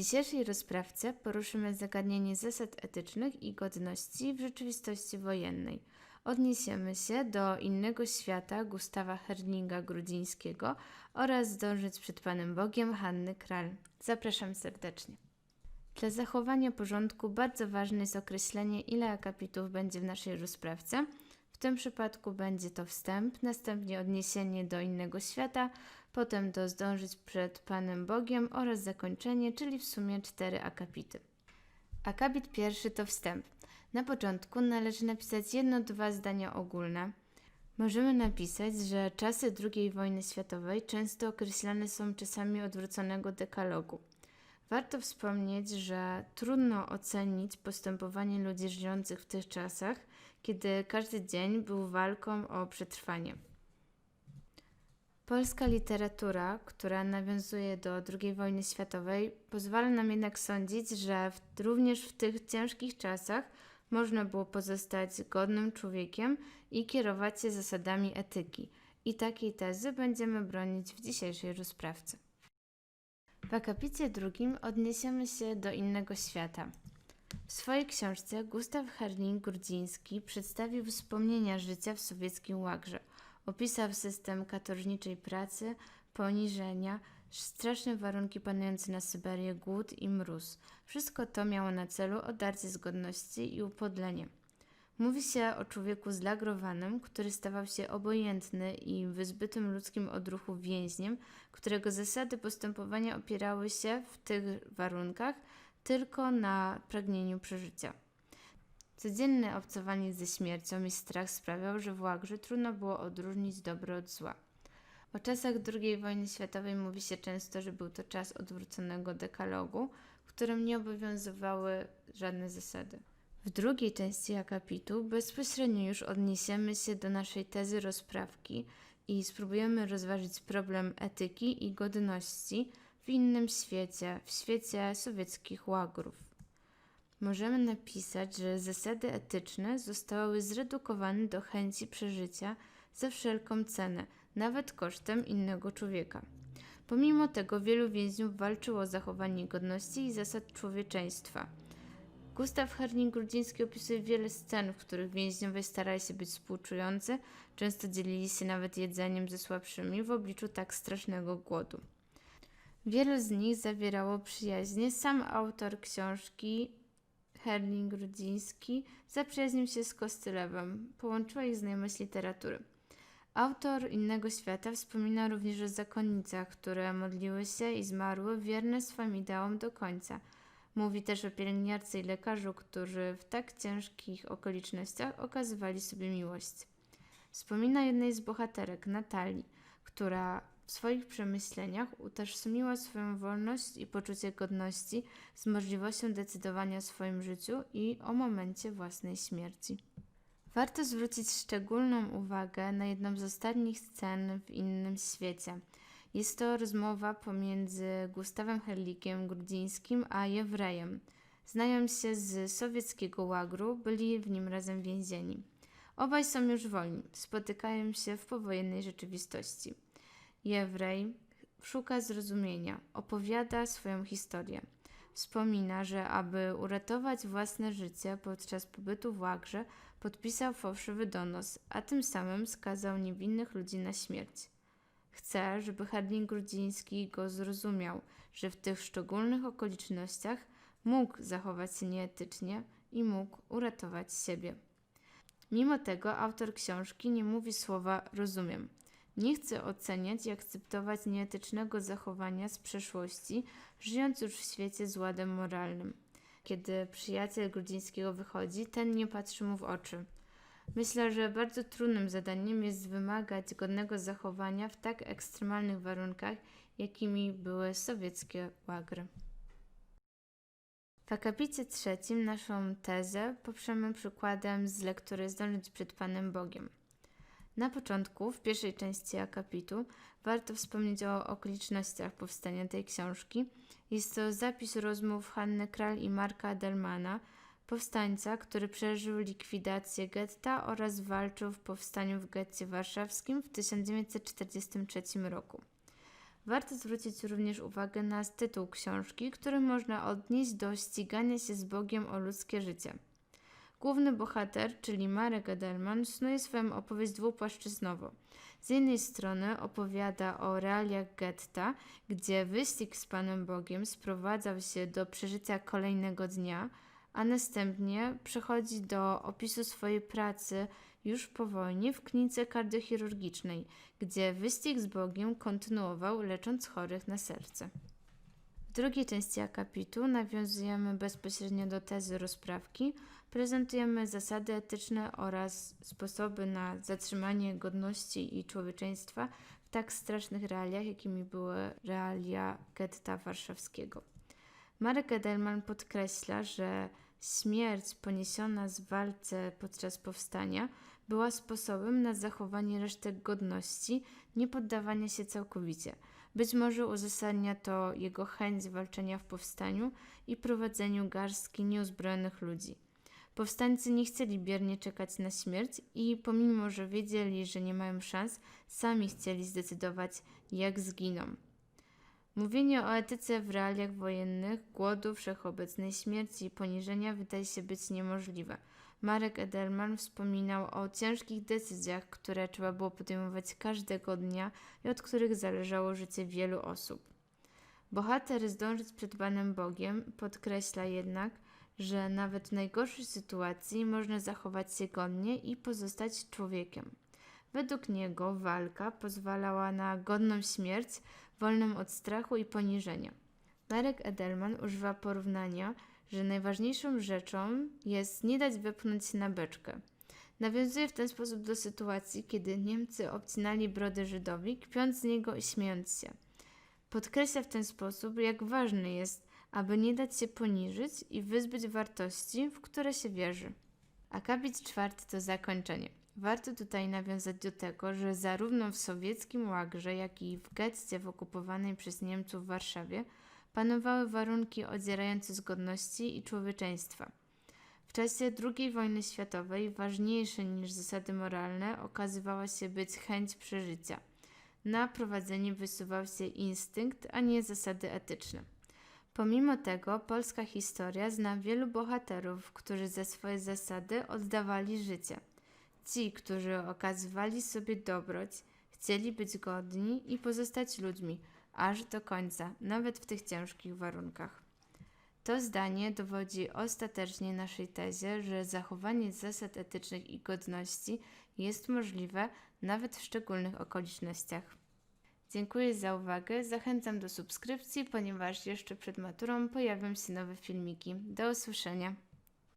dzisiejszej rozprawce poruszymy zagadnienie zasad etycznych i godności w rzeczywistości wojennej. Odniesiemy się do innego świata Gustawa Herlinga Grudzińskiego oraz zdążyć przed Panem Bogiem Hanny Kral. Zapraszam serdecznie. Dla zachowania porządku bardzo ważne jest określenie, ile akapitów będzie w naszej rozprawce. Tym przypadku będzie to wstęp, następnie odniesienie do innego świata, potem do zdążyć przed Panem Bogiem oraz zakończenie, czyli w sumie cztery akapity. Akapit pierwszy to wstęp. Na początku należy napisać jedno, dwa zdania ogólne. Możemy napisać, że czasy II wojny światowej często określane są czasami odwróconego dekalogu. Warto wspomnieć, że trudno ocenić postępowanie ludzi żyjących w tych czasach, kiedy każdy dzień był walką o przetrwanie. Polska literatura, która nawiązuje do II wojny światowej, pozwala nam jednak sądzić, że w, również w tych ciężkich czasach można było pozostać godnym człowiekiem i kierować się zasadami etyki. I takiej tezy będziemy bronić w dzisiejszej rozprawce. W akapicie drugim odniesiemy się do innego świata. W swojej książce Gustaw Herling-Grudziński przedstawił wspomnienia życia w sowieckim łagrze. Opisał system katorżniczej pracy, poniżenia, straszne warunki panujące na Syberię, głód i mróz. Wszystko to miało na celu odarcie z godności i upodlenie. Mówi się o człowieku zlagrowanym, który stawał się obojętny i wyzbytym ludzkim odruchu więźniem, którego zasady postępowania opierały się w tych warunkach tylko na pragnieniu przeżycia. Codzienne obcowanie ze śmiercią i strach sprawiał, że w łagrze trudno było odróżnić dobro od zła. O czasach II wojny światowej mówi się często, że był to czas odwróconego dekalogu, w którym nie obowiązywały żadne zasady. W drugiej części akapitu bezpośrednio już odniesiemy się do naszej tezy rozprawki i spróbujemy rozważyć problem etyki i godności w innym świecie, w świecie sowieckich łagrów. Możemy napisać, że zasady etyczne zostały zredukowane do chęci przeżycia za wszelką cenę, nawet kosztem innego człowieka. Pomimo tego wielu więźniów walczyło o zachowanie godności i zasad człowieczeństwa – Gustaw Herling-Grudziński opisuje wiele scen, w których więźniowie starali się być współczujący, często dzielili się nawet jedzeniem ze słabszymi w obliczu tak strasznego głodu. Wiele z nich zawierało przyjaźnie. Sam autor książki, Herling-Grudziński, zaprzyjaźnił się z Kostylewem. Połączyła ich znajomość literatury. Autor Innego Świata wspomina również o zakonnicach, które modliły się i zmarły wierne swoim ideałom do końca – Mówi też o pielęgniarce i lekarzu, którzy w tak ciężkich okolicznościach okazywali sobie miłość. Wspomina jednej z bohaterek, Natalii, która w swoich przemyśleniach utożsamiła swoją wolność i poczucie godności z możliwością decydowania o swoim życiu i o momencie własnej śmierci. Warto zwrócić szczególną uwagę na jedną z ostatnich scen w innym świecie – jest to rozmowa pomiędzy Gustawem Herlikiem Grudzińskim a Jewrejem. Znają się z sowieckiego łagru, byli w nim razem więzieni. Obaj są już wolni, spotykają się w powojennej rzeczywistości. Jewrej szuka zrozumienia, opowiada swoją historię. Wspomina, że aby uratować własne życie podczas pobytu w łagrze, podpisał fałszywy donos, a tym samym skazał niewinnych ludzi na śmierć. Chce, żeby Harding Grudziński go zrozumiał, że w tych szczególnych okolicznościach mógł zachować się nieetycznie i mógł uratować siebie. Mimo tego autor książki nie mówi słowa rozumiem. Nie chce oceniać i akceptować nieetycznego zachowania z przeszłości, żyjąc już w świecie z ładem moralnym. Kiedy przyjaciel Grudzińskiego wychodzi, ten nie patrzy mu w oczy. Myślę, że bardzo trudnym zadaniem jest wymagać godnego zachowania w tak ekstremalnych warunkach, jakimi były sowieckie łagry. W akapicie trzecim naszą tezę poprzemy przykładem z lektury Zdążyć przed Panem Bogiem. Na początku, w pierwszej części akapitu, warto wspomnieć o okolicznościach powstania tej książki. Jest to zapis rozmów Hanny Kral i Marka Delmana – powstańca, który przeżył likwidację getta oraz walczył w powstaniu w getcie warszawskim w 1943 roku. Warto zwrócić również uwagę na tytuł książki, który można odnieść do ścigania się z Bogiem o ludzkie życie. Główny bohater, czyli Marek Edelman, snuje swoją opowieść dwupłaszczyznowo. Z jednej strony opowiada o realiach getta, gdzie wyścig z Panem Bogiem sprowadzał się do przeżycia kolejnego dnia, a następnie przechodzi do opisu swojej pracy już po wojnie w klinice kardiochirurgicznej, gdzie wyścig z Bogiem kontynuował, lecząc chorych na serce. W drugiej części akapitu nawiązujemy bezpośrednio do tezy rozprawki, prezentujemy zasady etyczne oraz sposoby na zatrzymanie godności i człowieczeństwa w tak strasznych realiach, jakimi były realia getta warszawskiego. Marek Edelman podkreśla, że śmierć poniesiona z walce podczas powstania była sposobem na zachowanie resztek godności, nie poddawania się całkowicie. Być może uzasadnia to jego chęć walczenia w powstaniu i prowadzeniu garstki nieuzbrojonych ludzi. Powstańcy nie chcieli biernie czekać na śmierć i pomimo, że wiedzieli, że nie mają szans, sami chcieli zdecydować, jak zginą. Mówienie o etyce w realiach wojennych, głodu, wszechobecnej śmierci i poniżenia wydaje się być niemożliwe. Marek Edelman wspominał o ciężkich decyzjach, które trzeba było podejmować każdego dnia i od których zależało życie wielu osób. Bohater zdążyć przed Panem Bogiem podkreśla jednak, że nawet w najgorszej sytuacji można zachować się godnie i pozostać człowiekiem. Według niego walka pozwalała na godną śmierć, wolną od strachu i poniżenia. Marek Edelman używa porównania, że najważniejszą rzeczą jest nie dać wepchnąć się na beczkę. Nawiązuje w ten sposób do sytuacji, kiedy Niemcy obcinali brody Żydowi, kpiąc z niego i śmiejąc się. Podkreśla w ten sposób, jak ważne jest, aby nie dać się poniżyć i wyzbyć wartości, w które się wierzy. Akapit czwarty to zakończenie. Warto tutaj nawiązać do tego, że zarówno w sowieckim łagrze, jak i w getcie w okupowanej przez Niemców Warszawie panowały warunki odzierające z godności i człowieczeństwa. W czasie II wojny światowej ważniejsze niż zasady moralne okazywała się być chęć przeżycia. Na prowadzenie wysuwał się instynkt, a nie zasady etyczne. Pomimo tego polska historia zna wielu bohaterów, którzy za swoje zasady oddawali życie. Ci, którzy okazywali sobie dobroć, chcieli być godni i pozostać ludźmi, aż do końca, nawet w tych ciężkich warunkach. To zdanie dowodzi ostatecznie naszej tezie, że zachowanie zasad etycznych i godności jest możliwe nawet w szczególnych okolicznościach. Dziękuję za uwagę. Zachęcam do subskrypcji, ponieważ jeszcze przed maturą pojawią się nowe filmiki. Do usłyszenia.